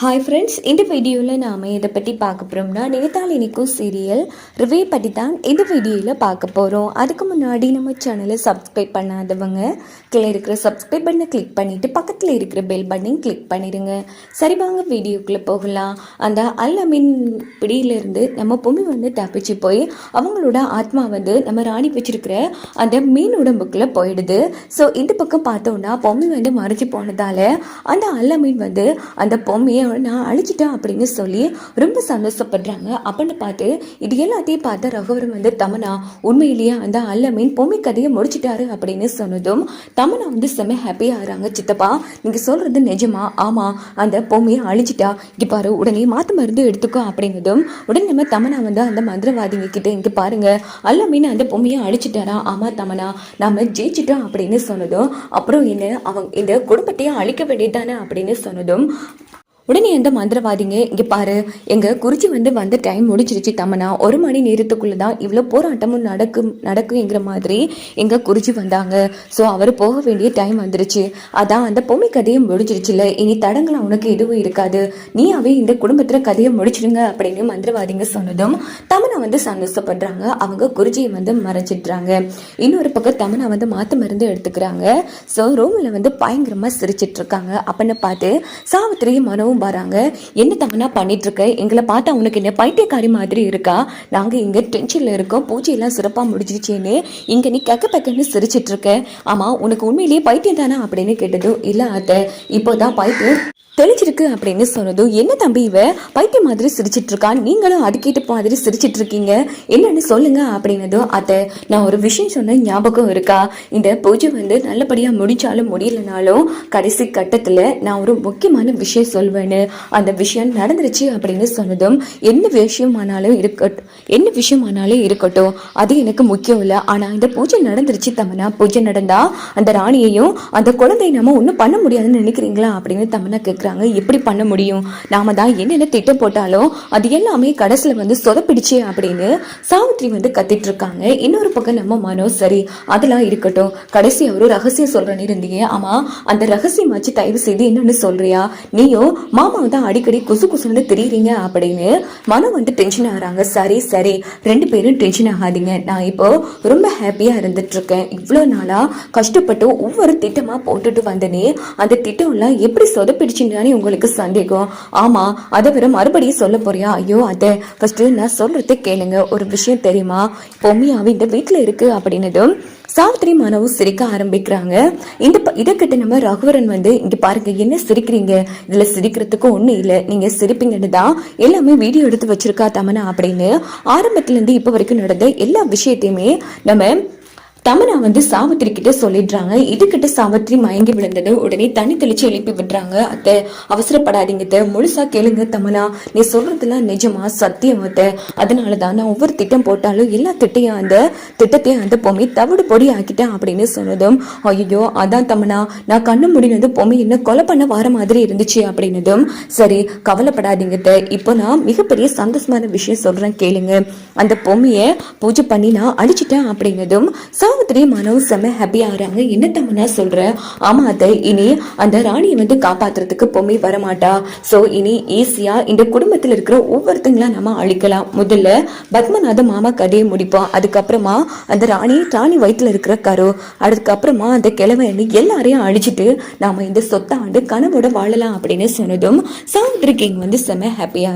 Hi friends இந்த வீடியோவில் நாம் இதை பற்றி பார்க்க போகிறோம்னா நேதால் இனிக்கும் சீரியல் ரிவே பற்றி தான் இந்த வீடியோவில் பார்க்க போகிறோம் அதுக்கு முன்னாடி நம்ம சேனலை சப்ஸ்கிரைப் பண்ணாதவங்க கீழே இருக்கிற சப்ஸ்கிரைப் பண்ணை கிளிக் பண்ணிவிட்டு பக்கத்தில் இருக்கிற பெல் பட்டனையும் கிளிக் பண்ணிடுங்க. சரி வாங்க வீடியோக்குள்ளே போகலாம். அந்த அல்லமின் பிடியிலேருந்து நம்ம பொம்மி வந்து தப்பிச்சு போய் அவங்களோட ஆத்மா வந்து நம்ம ராணி வச்சிருக்கிற அந்த மீன் உடம்புக்குள்ளே போயிடுது. ஸோ இந்த பக்கம் பார்த்தோன்னா பொம்மி வந்து மறைஞ்சு போனதால் அந்த அல்லமீன் வந்து அந்த பொம்மையை நான் அழிச்சிட்டேன் அப்படின்னு சொல்லி ரொம்ப சந்தோஷப்படுறாங்க. அப்படின்னு பார்த்து இது எல்லாத்தையும் பார்த்து ரகுவரம் வந்து தமனா உண்மையிலேயே அந்த அல்ல மீன் பொம்மை கதையை முடிச்சிட்டாரு அப்படின்னு சொன்னதும் தமனா வந்து செம்ம ஹாப்பியாக ஆகிறாங்க சித்தப்பா. நீங்கள் சொல்கிறது நிஜமா? ஆமாம் அந்த பொம்மையை அழிச்சிட்டா இங்கே பாரு உடனே மாற்று மருந்து எடுத்துக்கோ அப்படின்னதும் உடனே நம்ம தமனா வந்து அந்த மந்திரவாதிங்க கிட்ட இங்கே பாருங்க. அல்ல மீன் அந்த பொம்மையை அழிச்சிட்டாரா? ஆமாம் தமனா. நம்ம ஜெயிச்சிட்டோம் அப்படின்னு சொன்னதும் அப்புறம் என்ன? அவங்க இந்த குடும்பத்தையும் அழிக்க வேண்டியதானே அப்படின்னு சொன்னதும் உடனே அந்த மந்திரவாதிங்க? இங்கே பாரு. எங்கள் குறிச்சி வந்து வந்த டைம் முடிச்சிருச்சு தமனா ஒரு மணி நேரத்துக்குள்ளே தான் இவ்வளோ போராட்டமும் நடக்கும் நடக்குங்கிற மாதிரி எங்கள் குறிச்சி வந்தாங்க. ஸோ அவர் போக வேண்டிய டைம் வந்துருச்சு. அதான் அந்த பொம்மை கதையை முடிஞ்சிருச்சுல. இனி தடங்கள் உனக்கு எதுவும் இருக்காது. நீயாவே இந்த குடும்பத்தில் கதையை முடிச்சிடுங்க அப்படின்னு மந்திரவாதிங்க சொன்னதும் தமனா வந்து சந்தோஷப்படுறாங்க. அவங்க குறிச்சியை வந்து மறைச்சிடுறாங்க. இன்னொரு பக்கம் தமனா வந்து மாற்று மருந்து எடுத்துக்கிறாங்க. ஸோ ரூமில் வந்து பயங்கரமாக சிரிச்சிட்டு இருக்காங்க. அப்படின்னு பார்த்து சாவித்திரியும் மனவும் வராங்க. என்ன தமனா பண்ணிட்டு இருக்க எங்களை பார்த்தா உனக்கு என்ன பைத்தியக்காரி மாதிரி இருக்கா? நாங்க இங்க டென்ஷன்ல இருக்கோம். பூஜையெல்லாம் சிறப்பா முடிஞ்சிருச்சேன்னு. இங்க நீ கக்க பக்கன்னு சிரிச்சிட்டு இருக்க ஆமா உனக்கு உண்மையிலேயே பைத்தியம் தானே? அப்படின்னு கேட்டதும் இல்ல அத்தை. இப்போதான் பைத்தியம் தெளிச்சிருக்கு அப்படின்னு சொன்னதும் என்ன தம்பி இவ? பைத்தியம் மாதிரி சிரிச்சிட்டு இருக்கான் நீங்களும் அதுக்கேட்ட மாதிரி சிரிச்சிட்டு இருக்கீங்க. என்னன்னு சொல்லுங்க அப்படின்னதும் அத்தை நான் ஒரு விஷயம் சொன்ன ஞாபகம் இருக்கா? இந்த பூஜை வந்து நல்லபடியா முடிச்சாலும் முடியலனாலும் கடைசி கட்டத்துல நான் ஒரு முக்கியமான விஷயம் சொல்வேன்னு அந்த விஷயம் நடந்துருச்சு அப்படின்னு சொன்னதும் என்ன விஷயமானாலும் இருக்கட்டும் என்ன விஷயமானாலும் இருக்கட்டும். அது எனக்கு முக்கியம் இல்லை. ஆனா இந்த பூஜை நடந்துருச்சு தமனா. பூஜை நடந்தா அந்த ராணியையும் அந்த குழந்தையை நம்ம ஒன்றும் பண்ண முடியாதுன்னு நினைக்கிறீங்களா? அப்படின்னு தமனா கேட்குறாங்க எப்படி பண்ண முடியும்? நாம தான் என்னென்ன திட்டம் போட்டாலும் அது எல்லாமே கடைசியில் வந்து சொதப்பிடுச்சு அப்படின்னு சாவித்ரி வந்து கத்திட்டு இருக்காங்க. இன்னொரு பக்கம் நம்ம மனோ சரி அதெல்லாம் இருக்கட்டும். கடைசி ஒரு ரகசியம் சொல்றேன்னு இருந்தீங்க. ஆமா அந்த ரகசியமாச்சு தயவு செய்து என்னன்னு சொல்றியா? நீயும் மாமா தான் அடிக்கடி குசு குசுன்னு தெரியுறீங்க அப்படின்னு மனோ வந்து டென்ஷன் ஆகுறாங்க. சரி சரி ரெண்டு பேரும் டென்ஷன் ஆகாதீங்க. நான் இப்போ ரொம்ப ஹாப்பியா இருந்துட்டு இருக்கேன். இவ்வளோ நாளா கஷ்டப்பட்டு ஒவ்வொரு திட்டமா போட்டுட்டு வந்தனே. அந்த திட்டம் எல்லாம் எப்படி சொதப்பிடுச்சுன்னு உங்களுக்கு சந்தேகம். ஆமா அதை விட மறுபடியும் சொல்ல போறியா? ஐயோ அதை ஃபர்ஸ்ட் நான் சொல்றதை கேளுங்க. ஒரு விஷயம் தெரியுமா? பொம்மியாவே இந்த வீட்டில் இருக்கு அப்படின்னதும் சாவித்திரி மனவும் சிரிக்க ஆரம்பிக்கிறாங்க. இந்த இதைக்கிட்ட இதை நம்ம ரகுவரன் வந்து இங்க பாருங்க என்ன சிரிக்கிறீங்க? இதுல சிரிக்கிறதுக்கு ஒண்ணு இல்லை. நீங்க சிரிப்பீங்கன்னு தான் எல்லாமே வீடியோ எடுத்து வச்சிருக்கா தமனா அப்படின்னு ஆரம்பத்துல இருந்து இப்ப வரைக்கும் நடந்த எல்லா விஷயத்தையுமே நம்ம தமனா வந்து சாவித்திரி கிட்ட சொல்லிடுறாங்க. இதுகிட்ட சாவித்திரி மயங்கி விழுந்தது உடனே தண்ணி தெளிச்சு எழுப்பி விடுறாங்க. அத்தை அவசரப்படாதீங்க முழுசா கேளுங்க தமனா. நீ சொல்றதெல்லாம் நிஜமா சத்தியம் அத்தை. அதனால தான் நான் ஒவ்வொரு திட்டம் போட்டாலும் எல்லா திட்டையும் அந்த திட்டத்தையும் அந்த பொம்மை தவிடு பொடி ஆக்கிட்டேன் அப்படின்னு சொன்னதும் ஐயோ அதான் தமனா. நான் கண்ணு முடினது பொம்மை என்ன கொலை பண்ண வர மாதிரி இருந்துச்சு அப்படின்னதும் சரி கவலைப்படாதீங்க இப்போ நான் மிகப்பெரிய சந்தோஷமான விஷயம் சொல்றேன் கேளுங்க. அந்த பொம்மையை பூஜை பண்ணி நான் அடிச்சிட்டேன் அப்படின்னதும் சாவித்திரியும் மனோ செம்ம ஹாப்பி ஆகிறாங்க. என்ன தம்மனா சொல்ற? ஆமாம் அதை இனி அந்த ராணியை வந்து காப்பாத்துறதுக்கு பொம்மை வரமாட்டா. சோ இனி ஈஸியா இந்த குடும்பத்துல இருக்கிற ஒவ்வொருத்தங்களாம் நம்ம அழிக்கலாம். முதல்ல பத்மநாத மாமா கதையை முடிப்போம். அதுக்கப்புறமா அந்த ராணி ராணி வயிற்றில் இருக்கிற கரு. அதுக்கப்புறமா அந்த கிழவன் எல்லாரையும் அழிச்சிட்டு நாம இந்த சொத்தாண்டு கனவோட வாழலாம் அப்படின்னு சொன்னதும் சாவித்திரி கிங் வந்து செம்ம ஹாப்பியா